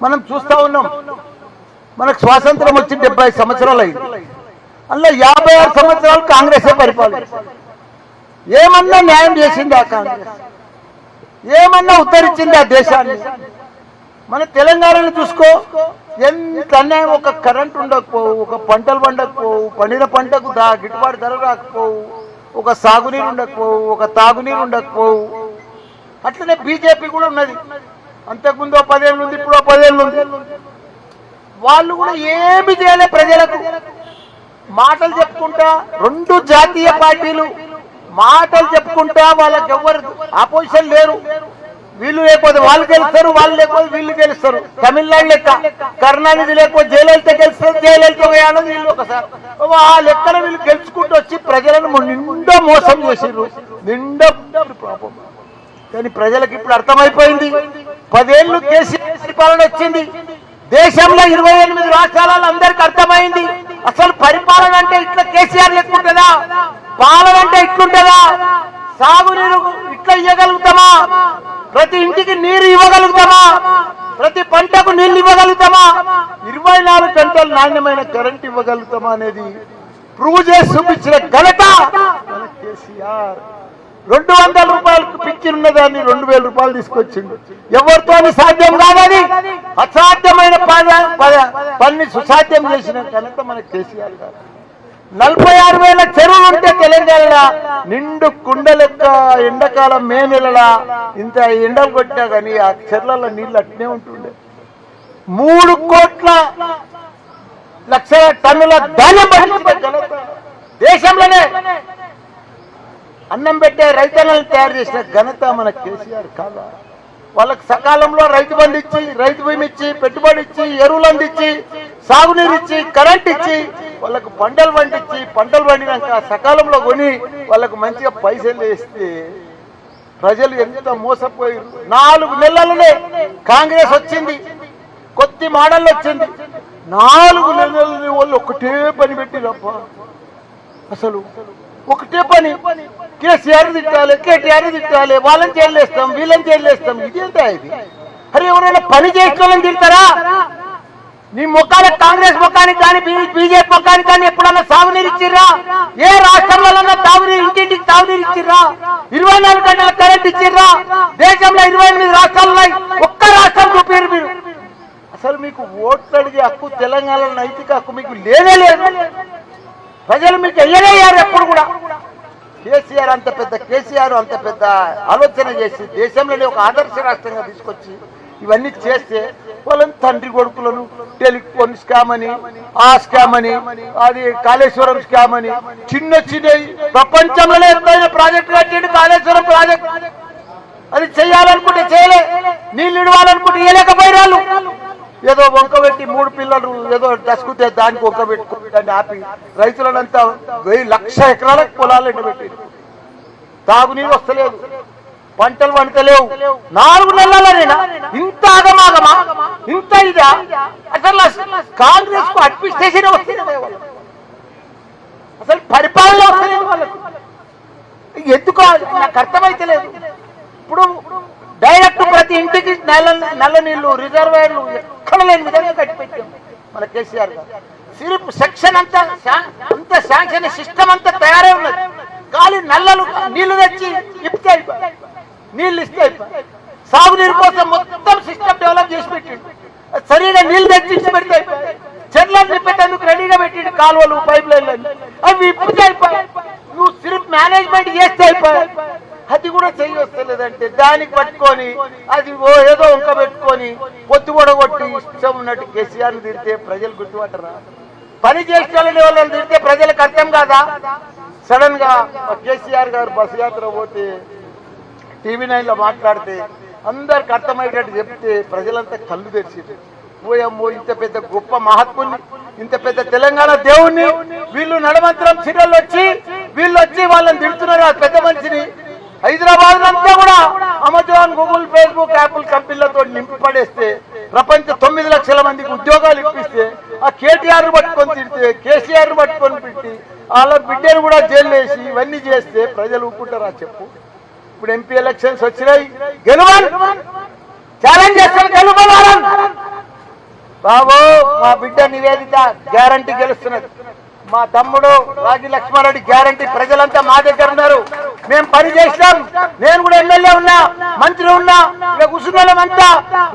మనం చూస్తా ఉన్నాం. మనకు స్వాతంత్రం వచ్చి డెబ్బై సంవత్సరాలు అయింది అందులో యాభై ఆరు సంవత్సరాలు కాంగ్రెసే పరిపాలన ఏమన్నా న్యాయం చేసింది ఆ కాంగ్రెస్? ఏమన్నా ఉత్తరించింది ఆ దేశాన్ని? మన తెలంగాణను చూసుకో. ఎంత అన్యాయం? ఒక కరెంట్ ఉండకపోవు ఒక పంటలు పండకపోవు పండిన పంటకు దా గిట్టుబాటు ధర రాకపోవు ఒక సాగునీరు ఉండకపోవు ఒక తాగునీరు ఉండకపోవు. అట్లనే బీజేపీ కూడా ఉన్నది. అంతకుముందు పదేళ్ళు ఉంది ఇప్పుడు పదేళ్ళు ఉంది. వాళ్ళు కూడా ఏమి చేయలే ప్రజలకు. మాటలు చెప్పుకుంటా రెండు జాతీయ పార్టీలు మాటలు చెప్పుకుంటా వాళ్ళకి ఎవరు ఆపోజిషన్ లేరు. వీళ్ళు లేకపోతే వాళ్ళు గెలుస్తారు వాళ్ళు లేకపోతే వీళ్ళు గెలుస్తారు. తమిళనాడు లెక్క కరుణానిధి లేకపోతే జయలలిత గెలుస్తారు జయలలిత ఒక వీళ్ళు ఒకసారి. ఆ లెక్కన వీళ్ళు గెలుచుకుంటూ వచ్చి ప్రజలను నిండా మోసం చేసిర్రు. నిండా కానీ ప్రజలకు ఇప్పుడు అర్థమైపోయింది. పదేళ్ళు కేసీఆర్ పరిపాలన వచ్చింది. దేశంలో ఇరవై ఎనిమిది రాష్ట్రాలలో అందరికి అర్థమైంది. అసలు పరిపాలన అంటే ఇట్లా కేసీఆర్ లెక్కుంటుందా పాలన అంటే ఇట్లుంటుందా? సాగునీరు ఇట్లా ఇవ్వగలుగుతామా ప్రతి ఇంటికి నీరు ఇవ్వగలుగుతామా? ప్రతి పంటకు నీళ్ళు ఇవ్వగలుగుతామా? ఇరవై నాలుగు గంటలు నాణ్యమైన కరెంట్ ఇవ్వగలుగుతామా అనేది ప్రూవ్ చేసి చూపించిన ఘనత కేసీఆర్. రెండు వందల రూపాయలకు పిక్చర్ ఉన్నదాన్ని రెండు వేల రూపాయలు తీసుకొచ్చిండు. ఎవరితో సాధ్యం కాదని అసాధ్యమైన పద- పద- పని సుసాధ్యం చేసిన కనుక మన కేసీఆర్ గారు. నలభై ఆరు వేల చెరువులు ఉంటే తెలంగాణ నిండు కుండలెక్క ఎండకాలం ఎండాకాలం మే నెలలా ఇంత ఎండలు కొట్టా కానీ ఆ చెర్లలో నీళ్ళు అట్నే ఉంటుండే. మూడు కోట్ల లక్షల టన్నుల ధాన్యం దేశంలోనే అన్నం పెట్టే రైతన్నలు తయారు చేసిన ఘనత మన కేసీఆర్ కాదా? వాళ్ళకి సకాలంలో రైతు బండి ఇచ్చి రైతు భూమి ఇచ్చి పెట్టుబడి ఇచ్చి ఎరువులు అందించి సాగునీరు ఇచ్చి కరెంట్ ఇచ్చి వాళ్ళకు పంటలు పండించి పంటలు పండినాక సకాలంలో కొని వాళ్ళకు మంచిగా పైసలు వేస్తే ప్రజలు ఎంత మోసపోయారు? నాలుగు నెలలనే కాంగ్రెస్ వచ్చింది కొద్ది మోడల్ వచ్చింది. నాలుగు నెలల వాళ్ళు ఒకటే పని పెట్టిరప్ప. అసలు ఒకటే పని. కేసీఆర్ తిట్టాలి కేటీఆర్ తిట్టాలి వాళ్ళని చేయలేస్తాం వీళ్ళని చేయలేస్తాం ఇదేంటా ఇది? అరే ఎవరైనా పని చేసుకోవాలని తిడతారా? నీ ముఖానికి కాంగ్రెస్ ముఖానికి కానీ బీజేపీ ముఖానికి కానీ ఎప్పుడన్నా సాగునీరు ఇచ్చిర్రా? ఏ రాష్ట్రంలో తాగునీరు ఇంటింటికి తాగునీరు ఇచ్చిర్రా? ఇరవై నాలుగు గంటల కరెంట్ ఇచ్చిర్రా? దేశంలో ఇరవై ఎనిమిది రాష్ట్రాలు ఒక్క రాష్ట్రం చూపారు మీరు. అసలు మీకు ఓట్లు అడిగే హక్కు తెలంగాణలో నైతిక హక్కు మీకు లేదే లేదు. ప్రజలు మీకు ఎయ్యలేయారు ఎప్పుడు కూడా. కేసీఆర్ అంత పెద్ద కేసీఆర్ అంత పెద్ద ఆలోచన చేసి దేశంలోనే ఒక ఆదర్శ రాష్ట్రంగా తీసుకొచ్చి ఇవన్నీ చేస్తే వాళ్ళని తండ్రి కొడుకులను టెలిఫోన్ స్కామ్ అని ఆ స్కామ్ అని అది కాళేశ్వరం స్కామ్ అని చిన్న చిన్న ప్రపంచంలోనే ఎత్తైన ప్రాజెక్టు కట్టిండు కాళేశ్వరం ప్రాజెక్ట్. అది చేయాలనుకుంటే చేయలే నీళ్ళు ఇవ్వాలనుకుంటే ఇవ్వలేకపోయిన వాళ్ళు ఏదో వంక పెట్టి మూడు పిల్లలు ఏదో దసుకుతే దానికి వంక ఆపి రైతులనంతా వెయ్యి లక్ష ఎకరాల పొలాలు ఎండబెట్టింది తాగునీరు వస్తలేదు. పంటలు వంటలేవు నాలుగు నెలలనేనా? ఇంత ఆగమాగమా? ఇంత ఇదా? అసలు కాంగ్రెస్కు అడ్మినిస్ట్రేషన్ వస్తుంది అసలు పరిపాలన వస్తలేదు వాళ్ళకు. ఎందుకు నాకు అర్థమైతలేదు ఇప్పుడు డైరెక్ట్ ప్రతి ఇంటికి నల్ల నల్ల నీళ్ళు రిజర్వాయర్లు లేని విధంగా కట్టిపెట్టాం మన కేసీఆర్ గారు. సిరిప్ సెక్షన్ అంతా అంత శాంక్షన్ సిస్టమ్ అంతా తయారై ఉన్నది. గాలి నల్లలు నీళ్ళు తెచ్చి ఇప్పితే నీళ్ళు నీళ్ళు ఇస్తే అయిపోయి. సాగునీరు కోసం మొత్తం సిస్టమ్ డెవలప్ చేసి పెట్టిండు. సరిగా నీళ్ళు తెచ్చి ఇచ్చి పెడితే చెట్లను నింపేటందుకు రెడీగా పెట్టిండు కాలువలు పైప్ లైన్లు అవి ఇప్పితే అయిపోయి. నువ్వు సిరిప్ మేనేజ్మెంట్ చేస్తే అయిపోయాయి అది కూడా చేయొస్తలేదంటే దానికి పట్టుకొని అది ఓ ఏదో వంక పెట్టుకొని పొత్తు కూడా కొట్టి ఇష్టం ఉన్నట్టు కేసీఆర్ తిడితే ప్రజలు గుర్తుపట్టరా? పని చేసుకోలేని వాళ్ళని తిడితే ప్రజలకు అర్థం కాదా? సడన్గా కేసీఆర్ గారు బస్ యాత్ర పోతే టీవీ నైన్లో మాట్లాడితే అందరికి అర్థమయ్యేటట్టు చెప్తే ప్రజలంతా కళ్ళు తెరిచింది పోయమ్మో ఇంత పెద్ద గొప్ప మహాత్ముని ఇంత పెద్ద తెలంగాణ దేవుణ్ణి వీళ్ళు నడమంత్రం చీరలు వచ్చి వీళ్ళు వచ్చి వాళ్ళని తిడుతున్నారు ఆ పెద్ద మనిషిని. హైదరాబాద్ అంతా కూడా అమెజాన్ గూగుల్ ఫేస్బుక్ యాపిల్ కంపెనీలతో నింపిపడేస్తే ప్రపంచ తొమ్మిది లక్షల మందికి ఉద్యోగాలు ఇప్పిస్తే ఆ కేటీఆర్ పట్టుకొని తిడితే కేసీఆర్ పట్టుకొని పెట్టి వాళ్ళ బిడ్డను కూడా జైలు వేసి ఇవన్నీ చేస్తే ప్రజలు ఊపుకుంటారా చెప్పు? ఇప్పుడు ఎంపీ ఎలక్షన్స్ వచ్చినాయి. గెలవాలి ఛాలెంజ్ చేస్తాను గెలవాలి బాబు మా బిడ్డ నివేదిత గ్యారంటీ గెలుస్తున్నది. మా తమ్ముడు రాజు లక్ష్మారెడ్డి గ్యారంటీ ప్రజలంతా మా దగ్గర ఉన్నారు. మేము పని చేసినాం. నేను కూడా ఎమ్మెల్యే ఉన్నా మంత్రి ఉన్నా ఇక కూర్చున్న అంతా.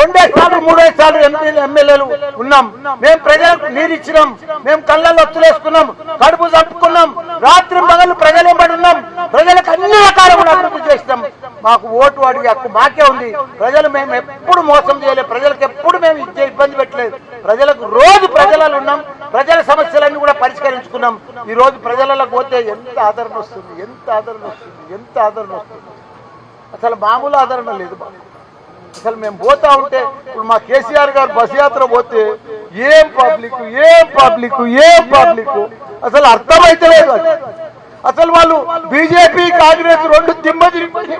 రెండే సార్లు మూడే సార్లు ఎమ్మెల్యేలు ఉన్నాం. మేము ప్రజలకు నీరు ఇచ్చినాం. మేము కళ్ళల్లో ఒత్తులేసుకున్నాం కడుపు చంపుకున్నాం. రాత్రి పగలు ప్రజలు ఎంబడి ఉన్నాం. ప్రజలకు అన్ని రకాలుగా అభివృద్ధి చేసినాం. మాకు ఓటు అడిగి హక్కు మాకే ఉంది. ప్రజలు మేము ఎప్పుడు మోసం చేయలేదు. ప్రజలకు ఎప్పుడు మేము ఇచ్చే ఇబ్బంది పెట్టలేదు. ప్రజలకు రోజు ప్రజలలో ఉన్నాం. ప్రజల సమస్యలన్నీ కూడా పరిష్కరించుకున్నాం. ఈరోజు ప్రజలలో పోతే ఎంత ఆదరణ వస్తుంది ఎంత ఆదరణ వస్తుంది ఎంత ఆదరణ వస్తుంది. అసలు మామూలు ఆదరణ లేదు అసలు మేము పోతా ఉంటే ఇప్పుడు మా కేసీఆర్ గారు బస్ యాత్ర పోతే ఏం పబ్లిక్ ఏం పబ్లిక్ ఏం పబ్లిక్? అసలు అర్థమైతే లేదు అసలు వాళ్ళు బీజేపీ కాంగ్రెస్ రెండు దిమ్మ తిరిగిపోయి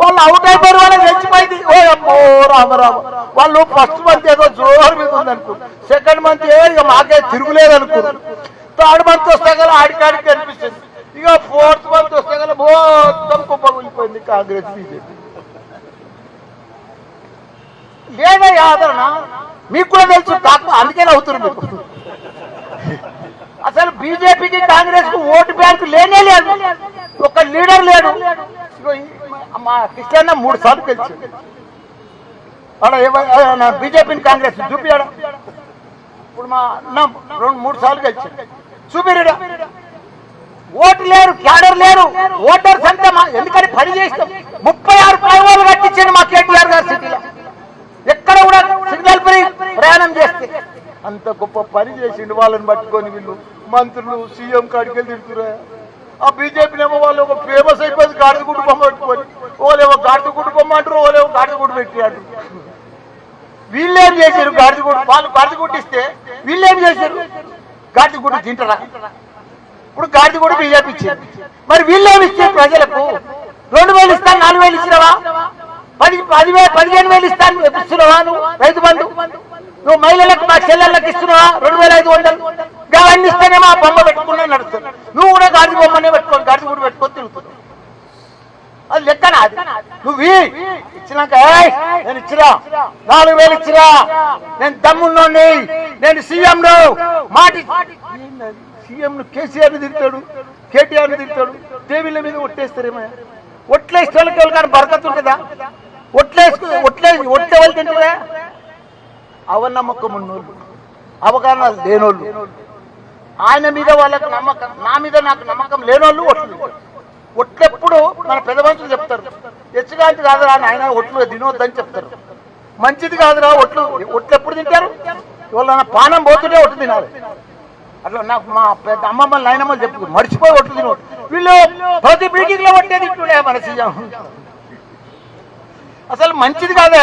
వాళ్ళు అవుట్ అయిపోయారు వాళ్ళకి చచ్చిపోయింది. ఓ అమ్మో రామ రామ. వాళ్ళు ఫస్ట్ మంత్ ఏదో జోరు మీద ఉంది అనుకున్నారు సెకండ్ మంత్ ఏ ఇక మాకే తిరుగులేదు అనుకున్నారు థర్డ్ మంత్ వస్తే గల ఆడికాడికి కనిపిస్తుంది. ఇక ఫోర్త్ మంత్ వస్తే గల మొత్తం కుప్పగిలిపోయింది కాంగ్రెస్ బీజేపీ. లేదా ఆదరణ. మీకు కూడా తెలుసు కాకు అందుకే అవుతున్నారు మీకు అసలు బీజేపీకి కాంగ్రెస్కు ఓటు బ్యాంకు లేనే లేదు. ఒక లీడర్ లేడు. మా కృష్ణ మూడు సార్లు గెలిచి బీజేపీని కాంగ్రెస్ చూపియాడ? ఇప్పుడు మా అన్న రెండు మూడు సార్లు గెలిచి చూపిరా ఓటు లేరు క్యాడర్ లేరు ఓటర్స్ అంతా మా ఎందుకని పని చేస్తాం ముప్పై ఆరు ఫ్లైఓవర్లు కట్టించండి మా కేటీఆర్ గారి సిటీలో. ఎక్కడ కూడా సిగ్నల్ ఫ్రీ ప్రయాణం చేస్తే. అంత గొప్ప పని చేసిండు వాళ్ళని పట్టుకొని వీళ్ళు. మంత్రులు సీఎం కాడికి వెళ్ళి తిరుగుతురా ఆ బీజేపీ ఏమో వాళ్ళు ఒక ఫేమస్ అయిపోయింది గాడిద కుటుంబం పెట్టుకొని. ఓలేమో గాడిద కుటుంబం అంటారు ఓలేమో గాడిద గుడ్డు పెట్టి వీళ్ళేం చేశారు? గాడిద గుడ్డు వాళ్ళు గాడిద గుడ్డిస్తే వీళ్ళేం చేశారు? గాడిద గుడ్డు తింటారా? ఇప్పుడు గాడిద కూడా బీజేపీ ఇచ్చారు మరి వీళ్ళేమి ఇచ్చారు ప్రజలకు? రెండు వేలు ఇస్తాను నాలుగు వేలు ఇచ్చినవా? పది పదివేలు పదిహేను వేలు ఇస్తాను ఇస్తున్నావా? నువ్వు రైతు బంధు? నువ్వు మహిళలకు మా చెల్లెళ్ళకి ఇస్తున్నావా? రెండు వేల ఐదు వందలు? అవన్నీ ఇస్తేనే మా బొమ్మ పెట్టుకున్నా నడుస్తుంది. నువ్వు కూడా గాడి బొమ్మనే పెట్టుకొని గాడి కూడా పెట్టుకొని తిరుగుతున్నావు. అది లెక్కన అది నువ్వు ఇచ్చినాక నేను ఇచ్చిరా నాలుగు వేలు ఇచ్చిరా నేను దమ్మున్నోని నేను సీఎం మాటి సీఎం ను కేసీఆర్ తిరుగుతాడు కేటీఆర్ తిరుగుతాడు తిడతాడు మీద ఒట్టేస్తారేమో. ఒట్లేస్తే వాళ్ళకి ఎవరికైనా బరకత్ ఉంటుందా? ఒట్లేసుకు ఒట్లే ఒట్టే వాళ్ళు తింటారా? అవనమ్మకం ఉన్నోళ్ళు అవగాహన లేనోళ్ళు. ఆయన మీద వాళ్ళకు నమ్మకం నా మీద నాకు నమ్మకం లేనోళ్ళు ఒట్లు ఒట్లెప్పుడు మన పెద్ద మనుషులు చెప్తారు హెచ్చుగాంతి కాదురా ఆయన ఒట్లు తినొద్దని చెప్తారు. మంచిది కాదురా ఒట్లు ఒట్లు ఎప్పుడు తింటారు? ఇవాళ పానం పోతుంటే ఒట్లు తినాలి. అట్లా నాకు మా పెద్ద అమ్మమ్మ నాయనమ్మ చెప్పు మర్చిపోయి ఒట్లు తిన. వీళ్ళు ప్రతి మీటింగ్లో ఒట్టే తింటుండే మన సీఎం? అసలు మంచిది కాదా?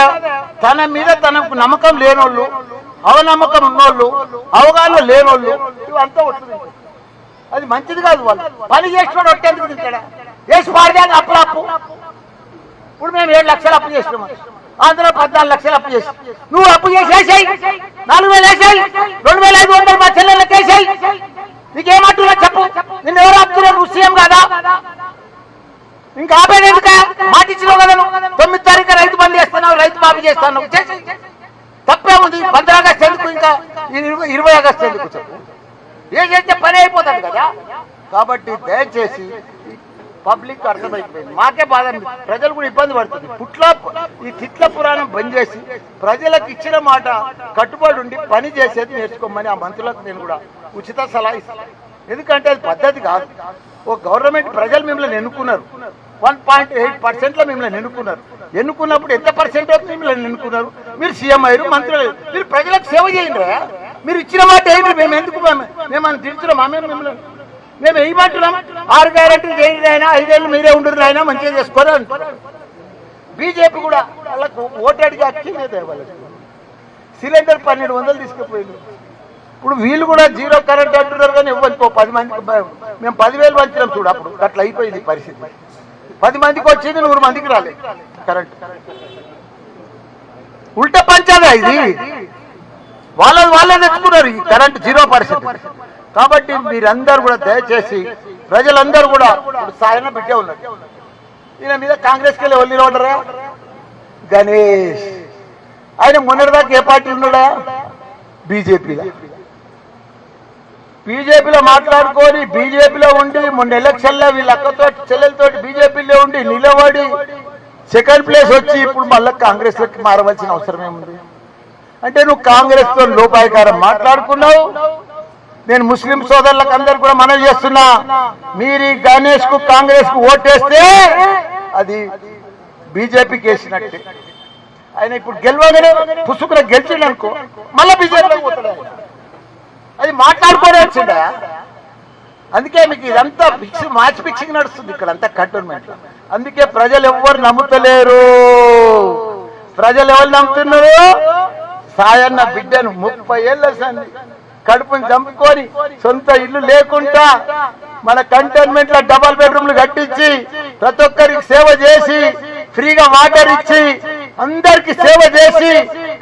తన మీద తనకు నమ్మకం లేనోళ్ళు అవనమ్మకం ఉన్నోళ్ళు అవగాహన లేనోళ్ళు ఇవంతా వస్తుంది అది మంచిది కాదు వాళ్ళు. పని చేసినోడు ఒట్టేందుకు తింటాడా? చేసి పాడిదాన్ని అప్పుల అప్పు ఇప్పుడు మేము ఏడు లక్షలు అప్పు చేసినాము ఆంధ్రలో పద్నాలుగు లక్షలు అప్పు చేసి నువ్వు అప్పు చేసేసాయి. నాలుగు వేలు వేసాయి. రెండు వేల ఐదు వందలు మా చెల్లెళ్ళకి వేసాయి. నీకేమంటున్నా చెప్పు? నిన్ను ఎవరు ఆపుతున్నారు? నువ్వు సీఎం కాదా? ఇంకా ఆపేది ఎందుక? మాట ఇచ్చినావు కదా తొమ్మిది తారీఖు రైతు బంద్ చేస్తున్నావు రైతు మాఫీ చేస్తాను చేసి తప్పేముంది? పంద్ర ఆగస్టు ఎందుకు ఇంకా? ఇరవై ఇరవై ఆగస్టు ఎందుకు చెప్పు ఏం చేస్తే పని అయిపోతుంది కదా? కాబట్టి దయచేసి పబ్లిక్ అర్థమైపోయింది. మాకే బాధ ప్రజలు కూడా ఇబ్బంది పడుతుంది. పుట్ల ఈ తిట్ల పురాణం బంద్ చేసి ప్రజలకు ఇచ్చిన మాట కట్టుబడి ఉండి పని చేసేది నేర్చుకోమని ఆ మంత్రులకు నేను కూడా ఉచిత సలహా ఇస్తాను. ఎందుకంటే అది పద్ధతి కాదు. ఓ గవర్నమెంట్ ప్రజలు మిమ్మల్ని ఎన్నుకున్నారు. వన్ పాయింట్ ఎయిట్ పర్సెంట్లో మిమ్మల్ని ఎన్నుకున్నారు. ఎన్నుకున్నప్పుడు ఎంత పర్సెంట్ మిమ్మల్ని ఎన్నుకున్నారు? మీరు సీఎం అయ్యారు మంత్రి అయ్యారు. మీరు ప్రజలకు సేవ చేయండి మీరు ఇచ్చిన మాట ఏంటి? మేము ఎందుకు మేము- మేము అని తిడుతున్నామా మేము మిమ్మల్ని మేము ఏమంటున్నాం? ఆరు గ్యారెంటీ చేయండి అయినా ఐదేళ్ళు మీరే ఉండరు అయినా మంచిగా చేసుకోరు అంటున్నారు బీజేపీ కూడా వాళ్ళకు ఓటాడికి అక్కిందే వాళ్ళకి సిలిండర్ పన్నెండు వందలు తీసుకుపోయింది. ఇప్పుడు వీళ్ళు కూడా జీరో కరెంట్ అంటున్నారు కానీ ఇవ్వనుకో పది మందికి మేము పదివేలు పంచినాం చూడు అప్పుడు. అట్లా అయిపోయింది పరిస్థితి. పది మందికి వచ్చింది నూరు మందికి రాలేదు కరెంట్. ఉల్టా పంచాదా ఇది? వాళ్ళని వాళ్ళే తెచ్చుకున్నారు ఈ కరెంట్ జీరో పరిస్థితి. కాబట్టి మీరందరూ కూడా దయచేసి ప్రజలందరూ కూడా ఇప్పుడు సాయన బిడ్డే ఉన్నారు. ఈయన మీద కాంగ్రెస్కి వెళ్ళి వల్లి ఉండరా గణేష్. ఆయన మొన్నటిదాకా ఏ పార్టీ ఉన్నాడా? బీజేపీ బీజేపీలో మాట్లాడుకొని బీజేపీలో ఉండి మొన్న ఎలక్షన్లో వీళ్ళ అక్కతో చెల్లెలతో బీజేపీలో ఉండి నిలబడి సెకండ్ ప్లేస్ వచ్చి ఇప్పుడు మళ్ళీ కాంగ్రెస్లోకి మారవలసిన అవసరం ఏముంది? అంటే నువ్వు కాంగ్రెస్తో లోపాయకారం మాట్లాడుకున్నావు. నేను ముస్లిం సోదరులకు అందరు కూడా మనవి చేస్తున్నా. మీరు గణేష్కు కాంగ్రెస్కు ఓటేస్తే అది బీజేపీకి వేసినట్టే ఆయన ఇప్పుడు గెలవగానే పుసుకున గెలిచిండనుకో మళ్ళీ బీజేపీ అది మాట్లాడుకోవడం వచ్చిందా అందుకే మీకు ఇదంతా ఫిక్స్ మ్యాచ్ ఫిక్సింగ్ నడుస్తుంది ఇక్కడ అంతా కంటోన్మెంట్ అందుకే ప్రజలు ఎవ్వరు నమ్ముతలేరు. ప్రజలు ఎవరు నమ్ముతున్నారు? సాయన్న బిడ్డను ముప్పై ఏళ్ళ సంది కడుపుని చంపుకొని సొంత ఇల్లు లేకుండా మన కంటైన్మెంట్లో డబల్ బెడ్రూమ్లు కట్టించి ప్రతి ఒక్కరికి సేవ చేసి ఫ్రీగా వాటర్ ఇచ్చి అందరికి సేవ చేసి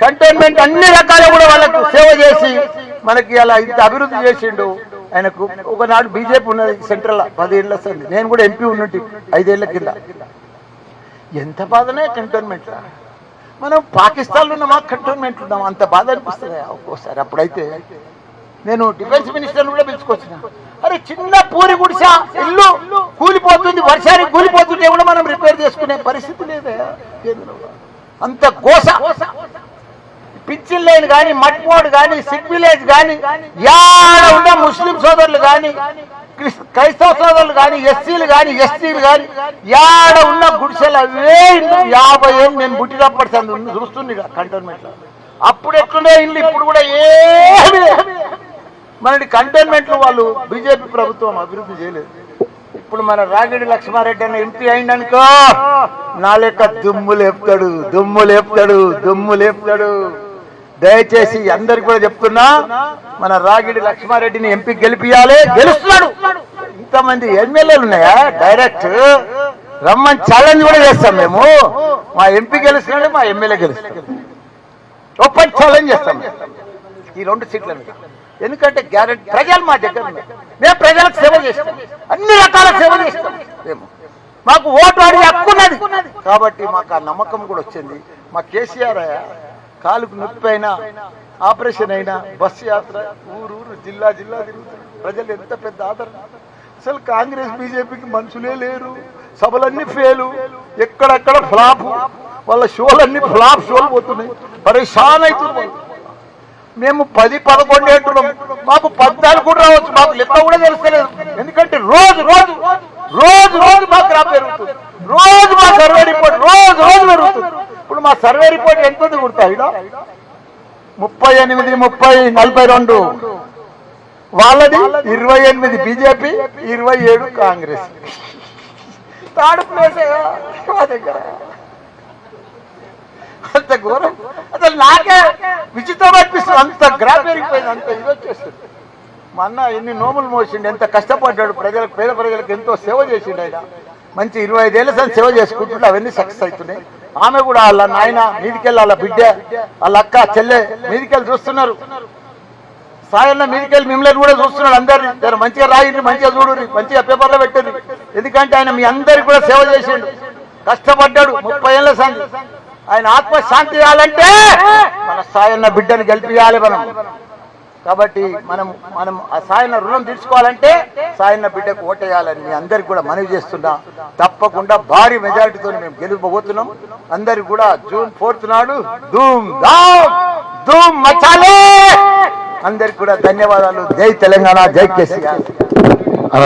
కంటోన్మెంట్ అన్ని రకాల కూడా వాళ్ళకు సేవ చేసి మనకి అలా ఇంత అభివృద్ధి చేసిండు. ఆయనకు ఒకనాడు బీజేపీ ఉన్నది సెంట్రల్ పదేళ్ళ సంది. నేను కూడా ఎంపీ ఉన్నట్టు ఐదేళ్ళ కింద. ఎంత బాధనే కంటోన్మెంట్ మనం పాకిస్తాన్లో ఉన్నామా కంటోన్మెంట్ ఉన్నామా అంత బాధ అనిపిస్తుంది? ఒక్కోసారి అప్పుడైతే నేను డిఫెన్స్ మినిస్టర్ కూడా పిలుచుకొచ్చిన. అరే చిన్న పూరి గుడిసా ఇల్లు కూలిపోతుంది వర్షానికి కూలిపోతుంటే కూడా మనం రిపేర్ చేసుకునే పరిస్థితి లేదే. అంత గోస. పిచ్చిల్ లైన్ కానీ మట్మోడ్ కానీ సిక్ విలేజ్ కానీ యాడ ఉన్న ముస్లిం సోదరులు కానీ క్రిస్- క్రైస్తవ సోదరులు కానీ ఎస్సీలు కానీ ఎస్టీలు కానీ యాడ ఉన్న గుడిసెలు అవే ఇల్లు. యాభై ఏళ్ళు నేను పుట్టినప్పటి సంది చూస్తుంది కంటోన్మెంట్లో అప్పుడు ఎట్లుండే ఇల్లు ఇప్పుడు కూడా ఏమి లేదు. మనకి కంటోన్మెంట్లో వాళ్ళు బీజేపీ ప్రభుత్వం అభివృద్ధి చేయలేదు. ఇప్పుడు మన రాగిడి లక్ష్మారెడ్డి అన్న ఎంపీ అయిందనుకో నా లెక్క దుమ్ము లేపుతాడు దుమ్ము లేపుతాడు దుమ్ము లేపుతాడు. దయచేసి అందరికి కూడా చెప్తున్నా మన రాగిడి లక్ష్మారెడ్డిని ఎంపీ గెలిపియాలి గెలుస్తున్నాడు. ఇంతమంది ఎమ్మెల్యేలు ఉన్నాయా? డైరెక్ట్ రమ్మని ఛాలెంజ్ కూడా చేస్తాం మేము. మా ఎంపీ గెలుస్తున్నాడు మా ఎమ్మెల్యే గెలుస్తున్నాడు. ఒప్పటి ఛాలెంజ్ చేస్తాం. ఈ రెండు సీట్ల మీద. ఎందుకంటే గ్యారెంటీ ప్రజలు మా దగ్గర మేము ప్రజలకు సేవ చేస్తాం. అన్ని రకాల సేవ చేస్తాం. మేము. మాకు ఓటు అడిగి హక్కున్నది కాబట్టి మాకు ఆ నమ్మకం కూడా వచ్చింది. మా కేసీఆర్ కాలుకు నొప్పి అయినా ఆపరేషన్ అయినా బస్సు యాత్ర ఊరు ఊరు జిల్లా జిల్లా తిరుగుతారు ప్రజలు ఎంత పెద్ద ఆదరణ. అసలు కాంగ్రెస్ బీజేపీకి మనుషులే లేరు. సభలన్నీ ఫెయిలు. ఎక్కడెక్కడ ఫ్లాప్. వాళ్ళ షోలన్నీ ఫ్లాప్ షోలు పోతున్నాయి. పరేషాన్ అవుతుంది మేము పది పదకొండు అంటున్నాం. మాకు పద్నాలుగు కూడా రావచ్చు. మాకు లెక్క కూడా తెలుస్తలేదు. ఎందుకంటే రోజు రోజు రోజు రోజు మాకు రా పెరుగుతుంది రోజు మా సర్వే రిపోర్ట్ రోజు రోజు పెరుగుతుంది ఇప్పుడు మా సర్వే రిపోర్ట్ ఎంత ఉంది గుర్తాయి ముప్పై ఎనిమిది ముప్పై నలభై రెండు. వాళ్ళది ఇరవై ఎనిమిది బీజేపీ ఇరవై ఏడు కాంగ్రెస్. థర్డ్ ప్లేస్ మా దగ్గర. అంత ఘోరం. అసలు నాకే విచిత్రం అనిపిస్తుంది. అంత గ్రాఫ్ పెరిగిపోయింది. అంత ఇది వచ్చేస్తుంది. మా అన్న ఎన్ని నోములు మోసిండు ఎంత కష్టపడ్డాడు. ప్రజలకు పేద ప్రజలకు ఎంతో సేవ చేసిండు ఆయన. మంచి ఇరవై ఐదేళ్ళ సేవ చేసుకుంటుంటే అవన్నీ సక్సెస్ అవుతున్నాయి. ఆమె కూడా వాళ్ళ నాయన మీదికెళ్ళి వాళ్ళ బిడ్డ వాళ్ళ అక్క చెల్లె మీదికెళ్ళి చూస్తున్నారు. సాయన్న మీదికెళ్ళి మిమ్మల్ని కూడా చూస్తున్నాడు అందరిని. మంచిగా రాయండి మంచిగా చూడండి మంచిగా పేపర్లో పెట్టండి. ఎందుకంటే ఆయన మీ అందరికి కూడా సేవ చేసిండు. కష్టపడ్డాడు ముప్పై ఏళ్ళ సంగతి ఆయన ఆత్మ శాంతి మన సాయన్న బిడ్డను గెలిపియాలి మనం. కాబట్టి మనం మనం ఆ సాయన్న రుణం తీర్చుకోవాలంటే సాయన్న బిడ్డకు ఓటేయాలని మీ అందరికి కూడా మనవి చేస్తున్నా. తప్పకుండా భారీ మెజారిటీతో మేము గెలిపబోతున్నాం. అందరికి కూడా జూన్ ఫోర్త్ నాడు ధూమ్ ధామ్ ధూమ్ మచాలే! అందరికి కూడా ధన్యవాదాలు. జై తెలంగాణ జై కేసీఆర్.